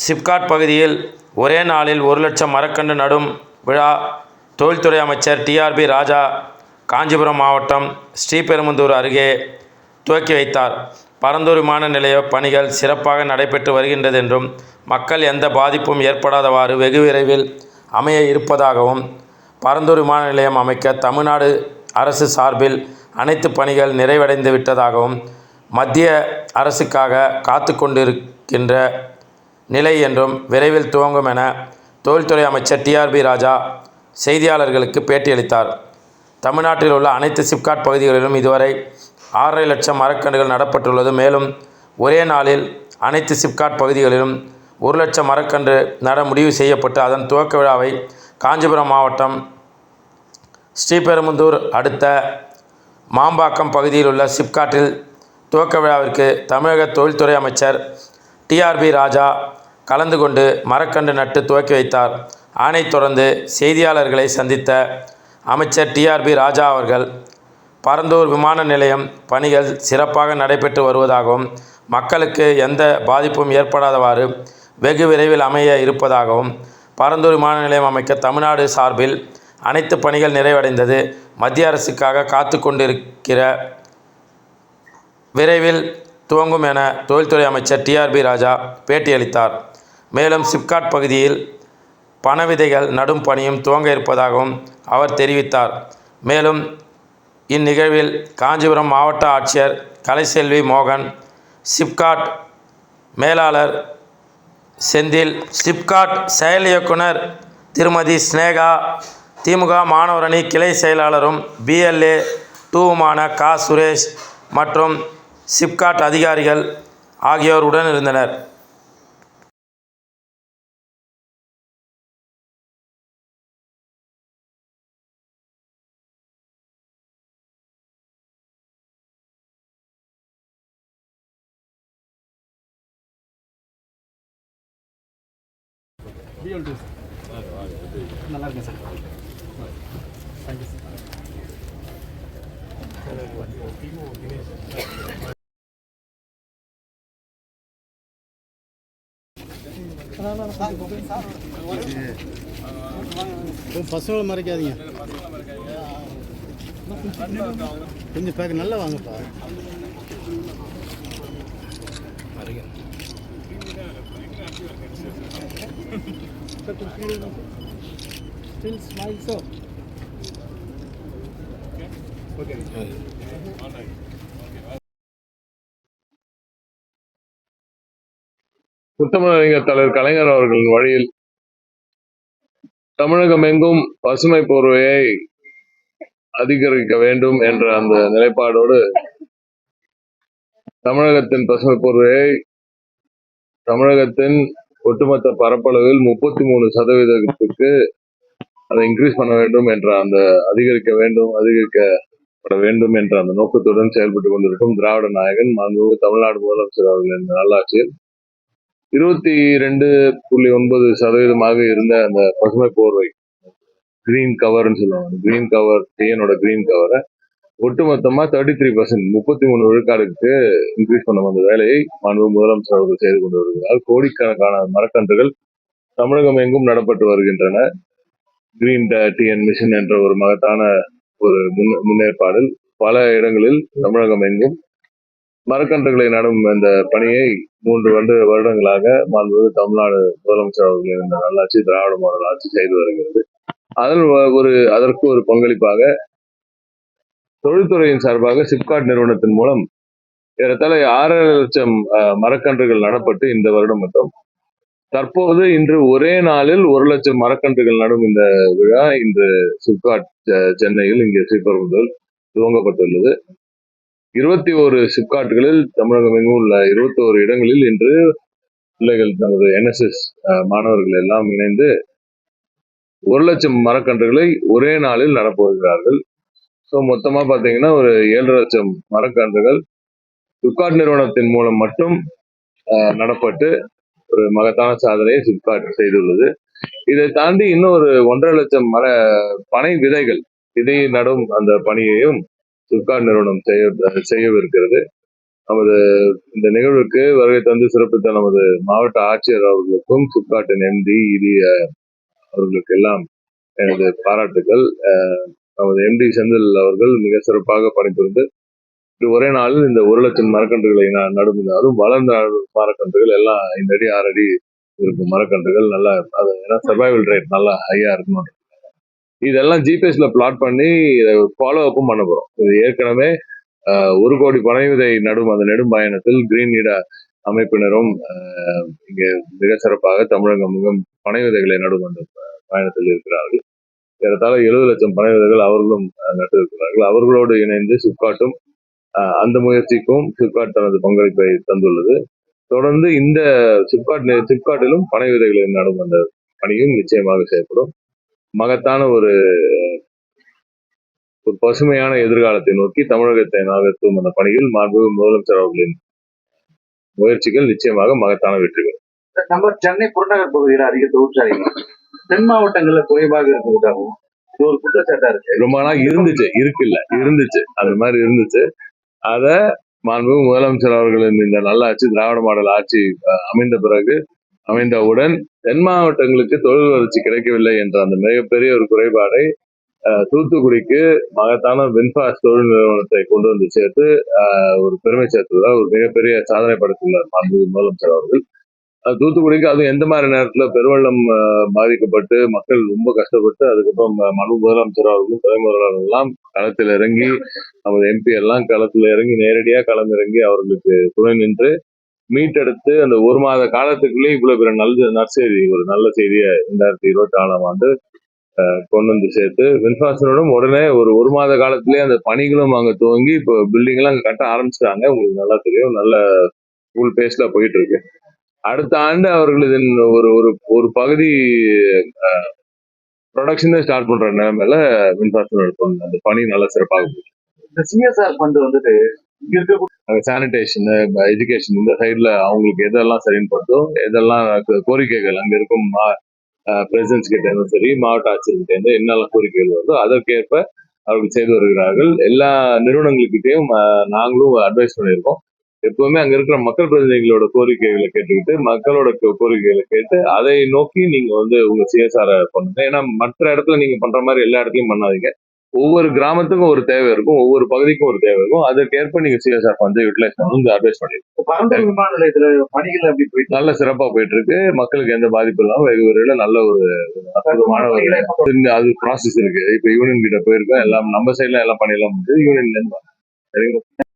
சிப்காட் பகுதியில் ஒரே நாளில் ஒரு லட்சம் மரக்கன்று நடும் விழா தொழில்துறை அமைச்சர் டிஆர்பி ராஜா காஞ்சிபுரம் மாவட்டம் ஸ்ரீபெரும்புதூர் அருகே துவக்கி வைத்தார். பரந்தூர் விமான நிலைய பணிகள் சிறப்பாக நடைபெற்று வருகின்றது என்றும் மக்கள் எந்த பாதிப்பும் ஏற்படாதவாறு வெகு விரைவில் அமைய இருப்பதாகவும் பரந்தூர் விமான நிலையம் அமைக்க தமிழ்நாடு அரசு சார்பில் அனைத்து பணிகள் நிறைவடைந்து விட்டதாகவும் மத்திய அரசுக்காக காத்து கொண்டிருக்கின்ற நிலை என்றும் விரைவில் துவங்கும் என தொழில்துறை அமைச்சர் டிஆர்பி ராஜா செய்தியாளர்களுக்கு பேட்டியளித்தார். தமிழ்நாட்டில் உள்ள அனைத்து சிப்காட் பகுதிகளிலும் இதுவரை ஆறரை லட்சம் மரக்கன்றுகள் நடப்பட்டுள்ளது. மேலும் ஒரே நாளில் அனைத்து சிப்காட் பகுதிகளிலும் ஒரு லட்சம் மரக்கன்று நட முடிவு செய்யப்பட்டு அதன் துவக்க விழாவை காஞ்சிபுரம் மாவட்டம் ஸ்ரீபெரும்புதூர் அடுத்த மாம்பாக்கம் பகுதியில் உள்ள சிப்காட்டில் துவக்க விழாவிற்கு தமிழக தொழில்துறை அமைச்சர் டிஆர்பி ராஜா கலந்து கொண்டு மரக்கன்று நட்டு துவக்கி வைத்தார். ஆணை தொடர்ந்து செய்தியாளர்களை சந்தித்த அமைச்சர் டிஆர்பி ராஜா அவர்கள் பரந்தூர் விமான நிலையம் பணிகள் சிறப்பாக நடைபெற்று வருவதாகவும் மக்களுக்கு எந்த பாதிப்பும் ஏற்படாதவாறு வெகு விரைவில் அமைய இருப்பதாகவும் பரந்தூர் விமான நிலையம் அமைக்க தமிழ்நாடு சார்பில் அனைத்து பணிகள் நிறைவடைந்தது. மத்திய அரசுக்காக காத்து கொண்டிருக்கிற விரைவில் துவங்கும் என தொழில்துறை அமைச்சர் டிஆர்பி ராஜா பேட்டியளித்தார். மேலும் சிப்காட் பகுதியில் பணவிதைகள் நடும் பணியும் துவங்க இருப்பதாகவும் அவர் தெரிவித்தார். மேலும் இந்நிகழ்வில் காஞ்சிபுரம் மாவட்ட ஆட்சியர் கலைசெல்வி மோகன் சிப்காட் மேலாளர் செந்தில் சிப்காட் செயல் இயக்குனர் திருமதி சினேகா திமுக மாணவரணி கிளை செயலாளரும் பிஎல்ஏ டூவுமான கா. சுரேஷ் மற்றும் சிப்காட் அதிகாரிகள் ஆகியோர் உடன் இருந்தனர். பிஎல் டூ சார். நல்லா இருக்கேன் சார் தேங்க்யூ சார் பசங்களை மறைக்காதீங்க. கொஞ்சம் பேக் நல்லா வாங்கப்பா. மறைக்க ஸ்டில் ஸ்மைல் சார் உத்தமலிங்க தலைவர் கலைஞர் அவர்களின் வழியில் தமிழகம் எங்கும் பசுமை போர்வையை அதிகரிக்க வேண்டும் என்ற அந்த நிலைப்பாடோடு தமிழகத்தின் பசுமை போர்வையை தமிழகத்தின் ஒட்டுமொத்த பரப்பளவில் முப்பத்தி மூணு சதவீதத்துக்கு அதை இன்க்ரீஸ் பண்ண வேண்டும் என்ற அந்த அதிகரிக்க வேண்டும் அதிகரிக்கப்பட வேண்டும் என்ற அந்த நோக்கத்துடன் செயல்பட்டு கொண்டிருக்கும் திராவிட நாயகன் மாண்பு தமிழ்நாடு முதலமைச்சர் அவர்களின் நல்லாட்சியில் இருபத்தி ரெண்டு புள்ளி ஒன்பது சதவீதமாக இருந்த அந்த பசுமை போர்வை கிரீன் கவர்னு சொல்லுவாங்க. கிரீன் கவர் டிஎனோட கிரீன் கவரை ஒட்டுமொத்தமா தேர்ட்டி த்ரீ பர்சன்ட் முப்பத்தி மூணு விழுக்காடுக்கு இன்க்ரீஸ் பண்ண வந்த வேலையை மாண்பு முதலமைச்சர் அவர்கள் செய்து கொண்டு வருகிறார். கோடிக்கணக்கான மரக்கன்றுகள் தமிழகம் எங்கும் நடப்பட்டு வருகின்றன. கிரீன் டிஎன் மிஷன் என்ற ஒரு மகத்தான ஒரு முன் முன்னேற்பாடில் பல இடங்களில் தமிழகம் எங்கும் மரக்கன்றுகளை நடும் இந்த பணியை மூன்று வருட வருடங்களாக மாண்பு தமிழ்நாடு முதலமைச்சர் அவர்களின் இருந்த நல்லாட்சி திராவிட மாடல் ஆட்சி செய்து வருகிறது. அதில் ஒரு அதற்கு ஒரு பங்களிப்பாக தொழில்துறையின் சார்பாக சிப்காட் நிறுவனத்தின் மூலம் ஏறத்தாழ ஆறரை லட்சம் அஹ், மரக்கன்றுகள் நடப்பட்டு இந்த வருடம் மட்டும் தற்போது இன்று ஒரே நாளில் ஒரு லட்சம் மரக்கன்றுகள் நடும் இந்த விழா இன்று சிப்காட் சென்னையில் இங்கே ஸ்ரீபெரும்புதூர் துவங்கப்பட்டுள்ளது. இருபத்தி ஒரு சிப்காட்டுகளில் தமிழகம் எங்கும் உள்ள இருபத்தி ஒரு இடங்களில் இன்று பிள்ளைகள் தனது என்எஸ்எஸ் மாணவர்கள் எல்லாம் இணைந்து ஒரு லட்சம் மரக்கன்றுகளை ஒரே நாளில் நடப்போகிறார்கள். ஸோ மொத்தமாக பார்த்தீங்கன்னா ஒரு ஏழரை லட்சம் மரக்கன்றுகள் ஃப்ளிப்கார்ட் நிறுவனத்தின் மூலம் மட்டும் நடப்பட்டு ஒரு மகத்தான சாதனையை ஃப்ளிப்கார்ட் செய்துள்ளது. இதை தாண்டி இன்னும் ஒரு ஒன்றரை லட்சம் மர பனை விதைகள் விதை நடும் அந்த பணியையும் ஃப்ளிப்கார்ட் நிறுவனம் செய்ய செய்யவிருக்கிறது. நமது இந்த நிகழ்வுக்கு வருகை தந்து சிறப்பித்த நமது மாவட்ட ஆட்சியர் அவர்களுக்கும் ஃப்ளிப்கார்ட்டின் எம்டி இடி அவர்களுக்கு எல்லாம் எனது பாராட்டுகள் நமது எம்டி செந்தில் அவர்கள் மிக சிறப்பாக பணிபுரிந்து ஒரே நாளில் இந்த ஒரு லட்சம் மரக்கன்றுகளை நான் நடும் வளர்ந்த மரக்கன்றுகள் எல்லாம் ஐந்து அடி ஆறு அடி இருக்கும் மரக்கன்றுகள். நல்லா அது ஏன்னா சர்வைவல் ரேட் நல்லா ஹையா இருக்கணும் இதெல்லாம் ஜிபிஎஸ்ல பிளாட் பண்ணி இதை ஃபாலோ அப்பும் பண்ண போறோம். இது ஏற்கனவே ஒரு கோடி பனை விதை நடும் அந்த நெடும் பயணத்தில் கிரீன் நீட அமைப்பினரும் இங்கே மிக சிறப்பாக தமிழகம் மிகவும் பனை விதைகளை நடும் அந்த பயணத்தில் இருக்கிறார்கள். ஏறத்தாழ எழுபது லட்சம் பனை விதைகள் அவர்களும் நட்டிருக்கிறார்கள். நட்டு இருக்கிறார்கள் அவர்களோடு இணைந்து சிப்காட்டும் அந்த முயற்சிக்கும் சிப்காட் தனது பங்களிப்பை தந்துள்ளது. தொடர்ந்து இந்த சிப்காட் சிப்காட்டிலும் பனை நடும் அந்த பணியும் நிச்சயமாக செய்யப்படும் மகத்தான ஒரு ஒரு பசுமையான எதிர்காலத்தை நோக்கி தமிழகத்தை நகர்த்தும் அந்த பணியில் மாண்பு முதலமைச்சர் அவர்களின் முயற்சிகள் நிச்சயமாக மகத்தான வெற்றிகள். நம்ம சென்னை புறநகர் பகுதியில் அதிக தொழிற்சாலைகள் தென் மாவட்டங்கள்ல குறைவாக இருக்கிறதாகவும் இது ஒரு குற்றச்சாட்டா இருக்கு. ரொம்ப நாள் இருந்துச்சு இருக்குல்ல இருந்துச்சு. அந்த மாதிரி இருந்துச்சு. அத மாண்பு முதலமைச்சர் அவர்களின் இந்த நல்லாட்சி திராவிட மாடல் ஆட்சி அமைந்த பிறகு அமைந்தவுடன் தென் மாவட்டங்களுக்கு தொழில் வளர்ச்சி கிடைக்கவில்லை என்ற அந்த மிகப்பெரிய ஒரு குறைபாடை தூத்துக்குடிக்கு மகத்தான வின்பாஸ் தொழில் நிறுவனத்தை கொண்டு வந்து சேர்த்து ஒரு பெருமை சேர்த்துள்ளார் ஒரு மிகப்பெரிய சாதனை படைத்துள்ளார் மாண்பு முதலமைச்சர் அவர்கள். தூத்துக்குடிக்கு அதுவும் எந்த மாதிரி நேரத்தில் பெருவெள்ளம் பாதிக்கப்பட்டு மக்கள் ரொம்ப கஷ்டப்பட்டு அதுக்கப்புறம் மனு முதலமைச்சர் அவர்களும் துணை முதல்வர் எல்லாம் களத்தில் இறங்கி நமது எம்பி எல்லாம் களத்தில் இறங்கி நேரடியாக களமிறங்கி அவர்களுக்கு துணை நின்று மீட்டெடுத்து அந்த ஒரு மாத காலத்துக்குள்ளே இவ்வளோ பெரிய நல்ல நற்செய்தி ஒரு நல்ல செய்தியை ரெண்டாயிரத்தி இருபத்தி நாலாம் ஆண்டு கொண்டு வந்து சேர்த்து வின்பாசனோடும் உடனே ஒரு ஒரு மாத காலத்திலேயே அந்த பணிகளும் அங்கே துவங்கி இப்போ பில்டிங்லாம் அங்கே கட்ட ஆரம்பிச்சிட்டாங்க. உங்களுக்கு நல்லா தெரியும் நல்ல ஃபுல் பேஸ்ல போயிட்டு இருக்கு. அடுத்த ஆண்டு அவர்கள் இதன் ஒரு ஒரு ஒரு பகுதி ப்ரொடக்ஷனே ஸ்டார்ட் பண்ற நிலைமையில வின்பாசனோட அந்த பணி நல்லா சிறப்பாக போகுது. இந்த சிஎஸ்ஆர் ஃபண்ட் வந்துட்டு சானிடேஷன் எஜுகேஷன் இந்த சைடில் அவங்களுக்கு எதெல்லாம் சரின்னு படுதோ எதெல்லாம் கோரிக்கைகள் அங்கே இருக்கும் பிரசிடன்ஸ் கிட்ட இருந்தும் சரி மாவட்ட ஆட்சியர் கிட்ட இருந்து என்னெல்லாம் கோரிக்கைகள் வருதோ அதற்கேற்ப அவர்கள் செய்து வருகிறார்கள். எல்லா நிறுவனங்கள்கிட்டயும் ஆஹ், நாங்களும் அட்வைஸ் பண்ணியிருக்கோம். எப்பவுமே அங்க இருக்கிற மக்கள் பிரதிநிதிகளோட கோரிக்கைகளை கேட்டுக்கிட்டு மக்களோட கோரிக்கைகளை கேட்டு அதை நோக்கி நீங்க வந்து உங்க சிஎஸ்ஆர் பண்ணுங்க. ஏன்னா மற்ற இடத்துல நீங்க பண்ற மாதிரி எல்லா இடத்துலயும் பண்ணாதீங்க. ஒவ்வொரு கிராமத்துக்கும் ஒரு தேவை இருக்கும். ஒவ்வொரு பகுதிக்கும் ஒரு தேவை இருக்கும். அதற்கேற்ப நீங்க சிஎஸ்ஆர் ஃபண்ட் யூட்டிலைஸ் பண்ணணும் அட்வைஸ் பண்ணிருக்கோம் விமான நிலையத்துல பணிகள் அப்படி போயிட்டு நல்ல சிறப்பா போயிட்டு இருக்கு மக்களுக்கு எந்த பாதிப்பும் இல்லாம வெகு விரைவில் நல்ல ஒரு அற்புதமான ஒரு அது ப்ராசஸ் இருக்கு. இப்ப யூனியன் கிட்ட போயிருக்கோம். எல்லாம் நம்ம சைட்ல எல்லாம் பண்ணிடலாம் முடிஞ்சது. யூனியன்ல இருந்து. சரிங்களா?